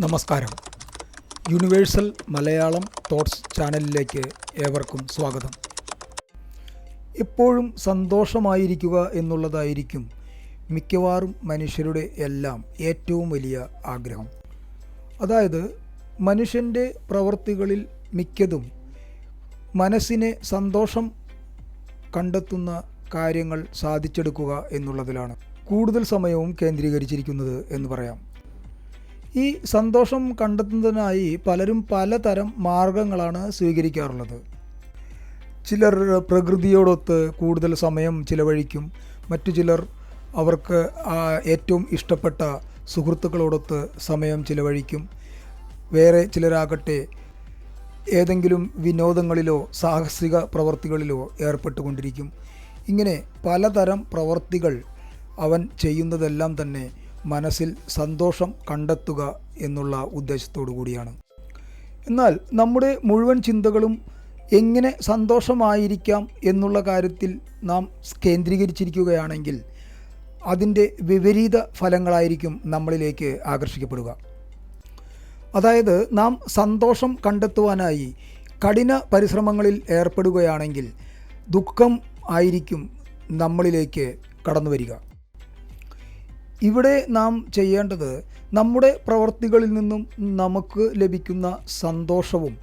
നമസ്കാരം. Universal Malayalam thoughts ചാനലിലേക്ക് ഏവർക്കും സ്വാഗതം. എപ്പോഴും സന്തോഷമായിരിക്കുക എന്നുള്ളതായിരിക്കും മിക്കവാറും മനുഷ്യരുടെ എല്ലാം ഏറ്റവും വലിയ ആഗ്രഹം. അതായത് മനുഷ്യന്റെ പ്രവൃത്തികളിൽ മിക്കതും മനസ്സിനെ സന്തോഷം കണ്ടെത്തുന്ന കാര്യങ്ങൾ സാധിച്ചെടുക്കുക എന്നുള്ളതിലാണ്. കൂടുതൽ സമയവും കേന്ദ്രീകരിച്ചിരിക്കുന്നത് എന്ന് പറയാം. ഈ സന്തോഷം കണ്ടെത്തുന്നതിനായി പലരും പലതരം മാർഗങ്ങളാണ് സ്വീകരിക്കാറുള്ളത്. ചിലർ പ്രകൃതിയോടൊത്ത് കൂടുതൽ സമയം ചിലവഴിക്കും. മറ്റു ചിലർ അവർക്ക് ഏറ്റവും ഇഷ്ടപ്പെട്ട സുഹൃത്തുക്കളോടൊത്ത് സമയം ചിലവഴിക്കും. വേറെ ചിലരാകട്ടെ ഏതെങ്കിലും വിനോദങ്ങളിലോ സാഹസിക പ്രവർത്തികളിലോ ഏർപ്പെട്ടുകൊണ്ടിരിക്കും. ഇങ്ങനെ പലതരം പ്രവർത്തികൾ അവൻ ചെയ്യുന്നതെല്ലാം തന്നെ മനസ്സിൽ സന്തോഷം കണ്ടെത്തുക എന്നുള്ള ഉദ്ദേശത്തോടു കൂടിയാണ്. എന്നാൽ നമ്മുടെ മുഴുവൻ ചിന്തകളും എങ്ങനെ സന്തോഷമായിരിക്കാം എന്നുള്ള കാര്യത്തിൽ നാം കേന്ദ്രീകരിച്ചിരിക്കുകയാണെങ്കിൽ അതിന്റെ വിപരീത ഫലങ്ങളായിരിക്കും നമ്മളിലേക്ക് ആകർഷിക്കപ്പെടുക. അതായത് നാം സന്തോഷം കണ്ടെത്തുവാനായി കഠിന പരിശ്രമങ്ങളിൽ ഏർപ്പെടുകയാണെങ്കിൽ ദുഃഖം ആയിരിക്കും നമ്മളിലേക്ക് കടന്നു വരിക ഇവിടെ നാം ചെയ്യേണ്ടത് നമ്മുടെ പ്രവർത്തികളിൽ നിന്നും നമുക്ക് ലഭിക്കുന്ന സന്തോഷവും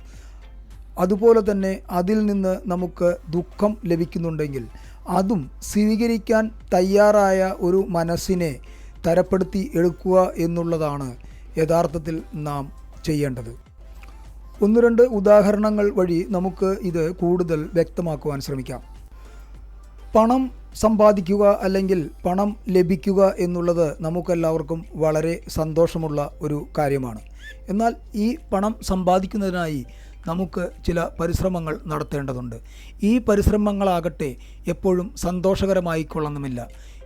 അതുപോലെ തന്നെ അതിൽ നിന്ന് നമുക്ക് ദുഃഖം ലഭിക്കുന്നുണ്ടെങ്കിൽ അതും സ്വീകരിക്കാൻ തയ്യാറായ ഒരു മനസ്സിനെ തരപ്പെടുത്തി എടുക്കുക എന്നുള്ളതാണ് യഥാർത്ഥത്തിൽ നാം ചെയ്യേണ്ടത്. ഒന്ന് രണ്ട് ഉദാഹരണങ്ങൾ വഴി നമുക്ക് ഇത് കൂടുതൽ വ്യക്തമാക്കുവാൻ ശ്രമിക്കാം. പണം സമ്പാദിക്കുക അല്ലെങ്കിൽ പണം ലഭിക്കുക എന്നുള്ളത് നമുക്കെല്ലാവർക്കും വളരെ സന്തോഷമുള്ള ഒരു കാര്യമാണ്. എന്നാൽ ഈ പണം സമ്പാദിക്കുന്നതിനായി നമുക്ക് ചില പരിശ്രമങ്ങൾ നടത്തേണ്ടതുണ്ട്. ഈ പരിശ്രമങ്ങളാകട്ടെ എപ്പോഴും സന്തോഷകരമായി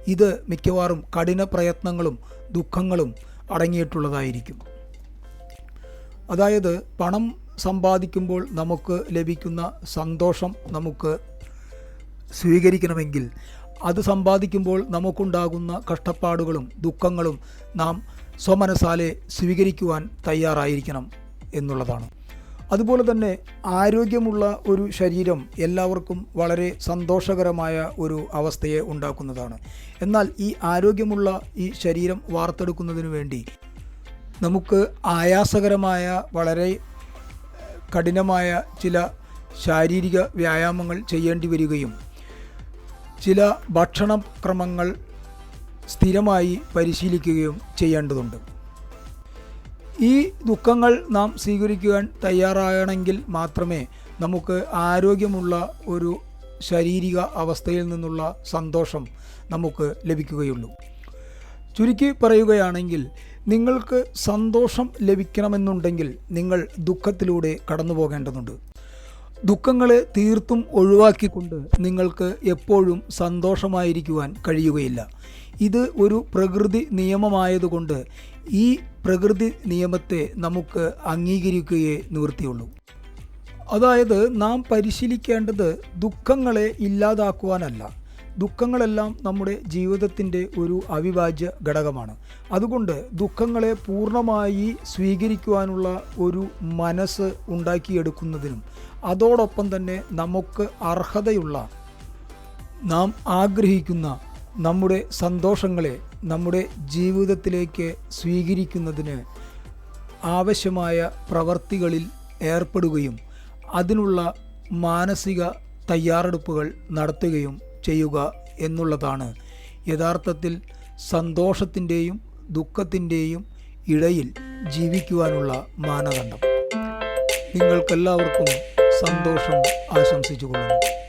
ഇത് മിക്കവാറും കഠിന പ്രയത്നങ്ങളും ദുഃഖങ്ങളും അടങ്ങിയിട്ടുള്ളതായിരിക്കും. അതായത് പണം സമ്പാദിക്കുമ്പോൾ നമുക്ക് ലഭിക്കുന്ന സന്തോഷം നമുക്ക് സ്വീകരിക്കണമെങ്കിൽ അത് സമ്പാദിക്കുമ്പോൾ നമുക്കുണ്ടാകുന്ന കഷ്ടപ്പാടുകളും ദുഃഖങ്ങളും നാം സ്വമനസാലെ സ്വീകരിക്കുവാൻ തയ്യാറായിരിക്കണം എന്നുള്ളതാണ്. അതുപോലെ തന്നെ ആരോഗ്യമുള്ള ഒരു ശരീരം എല്ലാവർക്കും വളരെ സന്തോഷകരമായ ഒരു അവസ്ഥയെ ഉണ്ടാക്കുന്നതാണ്. എന്നാൽ ഈ ആരോഗ്യമുള്ള ഈ ശരീരം വാർത്തെടുക്കുന്നതിന് വേണ്ടി നമുക്ക് ആയാസകരമായ വളരെ കഠിനമായ ചില ശാരീരിക വ്യായാമങ്ങൾ ചെയ്യേണ്ടി വരികയും ചില ഭക്ഷണക്രമങ്ങൾ സ്ഥിരമായി പരിശീലിക്കുകയും ചെയ്യേണ്ടതുണ്ട്. ഈ ദുഃഖങ്ങൾ നാം സ്വീകരിക്കുവാൻ തയ്യാറാകണമെങ്കിൽ മാത്രമേ നമുക്ക് ആരോഗ്യമുള്ള ഒരു ശാരീരിക അവസ്ഥയിൽ നിന്നുള്ള സന്തോഷം നമുക്ക് ലഭിക്കുകയുള്ളൂ. ചുരുക്കി പറയുകയാണെങ്കിൽ നിങ്ങൾക്ക് സന്തോഷം ലഭിക്കണമെന്നുണ്ടെങ്കിൽ നിങ്ങൾ ദുഃഖത്തിലൂടെ കടന്നു പോകേണ്ടതുണ്ട് ദുഃഖങ്ങളെ തീർത്തും ഒഴിവാക്കിക്കൊണ്ട് നിങ്ങൾക്ക് എപ്പോഴും സന്തോഷമായിരിക്കുവാൻ കഴിയുകയില്ല. ഇത് ഒരു പ്രകൃതി നിയമമായതുകൊണ്ട് ഈ പ്രകൃതി നിയമത്തെ നമുക്ക് അംഗീകരിക്കുകയേ നിവൃത്തിയുള്ളൂ. അതായത് നാം പരിശീലിക്കേണ്ടത് ദുഃഖങ്ങളെ ഇല്ലാതാക്കുവാനല്ല. ദുഃഖങ്ങളെല്ലാം നമ്മുടെ ജീവിതത്തിന്റെ ഒരു അവിഭാജ്യ ഘടകമാണ്. അതുകൊണ്ട് ദുഃഖങ്ങളെ പൂർണമായി സ്വീകരിക്കുവാനുള്ള ഒരു മനസ്സ് ഉണ്ടാക്കിയെടുക്കുന്നതിനും അതോടൊപ്പം തന്നെ നമുക്ക് അർഹതയുള്ള നാം ആഗ്രഹിക്കുന്ന നമ്മുടെ സന്തോഷങ്ങളെ നമ്മുടെ ജീവിതത്തിലേക്ക് സ്വീകരിക്കുന്നതിന് ആവശ്യമായ പ്രവർത്തികളിൽ ഏർപ്പെടുകയും അതിനുള്ള മാനസിക തയ്യാറെടുപ്പുകൾ നടത്തുകയും ചെയ്യുക എന്നുള്ളതാണ്. യഥാർത്ഥത്തിൽ സന്തോഷത്തിന്റെയും ദുഃഖത്തിന്റെയും ഇടയിൽ ജീവിക്കുവാനുള്ള മാനദണ്ഡം. നിങ്ങൾക്കെല്ലാവർക്കും സന്തോഷം ആശംസിച്ചുകൊള്ളുന്നു.